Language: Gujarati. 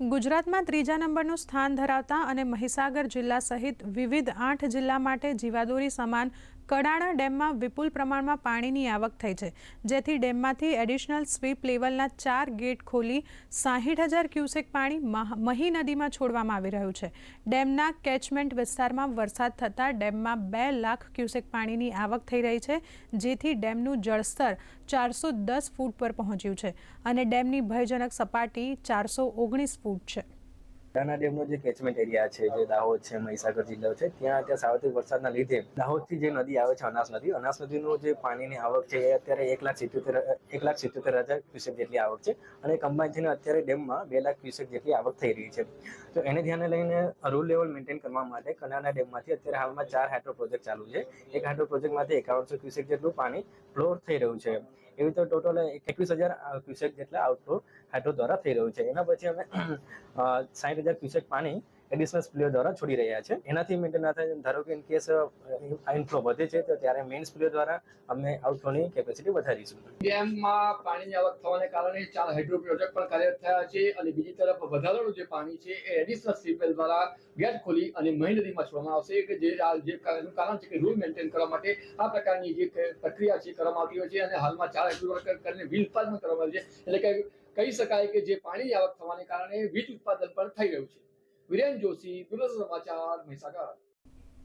ગુજરાતમાં ત્રીજા નંબરનું સ્થાન ધરાવતા અને મહીસાગર જિલ્લા સહિત વિવિધ આઠ જિલ્લા માટે જીવાદોરી સમાન કડાણા ડેમમાં વિપુલ પ્રમાણમાં પાણીની આવક થઈ છે. જેથી ડેમમાંથી એડિશનલ સ્વીપ લેવલના ચાર ગેટ ખોલી સાહીઠ હજાર ક્યુસેક પાણી મહ- નદીમાં છોડવામાં આવી રહ્યું છે. ડેમના કેચમેન્ટ વિસ્તારમાં વરસાદ થતાં ડેમમાં બે લાખ ક્યુસેક પાણીની આવક થઈ રહી છે, જેથી ડેમનું જળસ્તર ચારસો દસ ફૂટ પર પહોંચ્યું છે. અને ડેમની ભયજનક સપાટી ચારસો ઓગણીસ ફૂટ છે. દાના ડેમનો જે કેચમેન્ટ એરિયા છે, જે દાહોદ છે, મહીસાગર જિલ્લો છે, ત્યાં અત્યારે સાર્વત્રિક વરસાદના લીધે દાહોદથી જે નદી આવે છે, અનાસ નદી, અનાસ નદીનું જે પાણીની આવક છે, એ અત્યારે એક લાખ સિત્યોતેર, એક લાખ સિત્યોતેર હજાર ક્યુસેક જેટલી આવક છે અને કમ્બાઈન થઈને અત્યારે ડેમમાં બે લાખ ક્યુસેક જેટલી આવક થઈ રહી છે. તો એને ધ્યાને લઈને રૂલ લેવલ મેન્ટેન કરવા માટે કનાના ડેમમાંથી અત્યારે હાલમાં ચાર હાઇડ્રો પ્રોજેક્ટ ચાલુ છે. એક હાઇડ્રો પ્રોજેક્ટમાંથી એકાવનસો ક્યુસેક જેટલું પાણી ફ્લોર થઈ રહ્યું છે. એવી તો ટોટલ એકવીસ હજાર ક્યુસેક જેટલા આઉટફ્લો હાઇડ્રો દ્વારા થઈ રહ્યું છે. એના પછી અમે સાઠ હજાર ક્યુસેક પાણી એડિશનલ સ્પ્લેયર દ્વારા છોડી રહ્યા છે. એનાથી મેં ના થાય, ધારો કે ઇન કેસ ઇનફ્લો વધે છે, તો ત્યારે મેઇન સ્પ્લેયર દ્વારા અમે આઉટફ્લોની કેપેસિટી વધારીશું. ડેમમાં પાણીની આવક થવાને કારણે ચાર હાઇડ્રો પ્રોજેક્ટ પણ કાર્યરત થયા છે અને બીજી તરફ વધારાનું જે પાણી છે, એ એડિશનલ સીપેલ દ્વારા ગેટ ખોલી અને મહી નદીમાં છોડવામાં આવશે, કે જે જે કારણ છે કે રૂલ મેન્ટેન કરવા માટે આ પ્રકારની જે પ્રક્રિયા છે, કરવામાં આવતી હોય છે અને હાલમાં ચાર હાઇડ્રો કરીને વીજ ઉત્પાદન કરવામાં આવે છે. એટલે કે કહી શકાય કે જે પાણીની આવક થવાને કારણે વીજ ઉત્પાદન પણ થઈ રહ્યું છે. વિરેન જોશી દુરદર્શન સમાચાર મહીસાગર.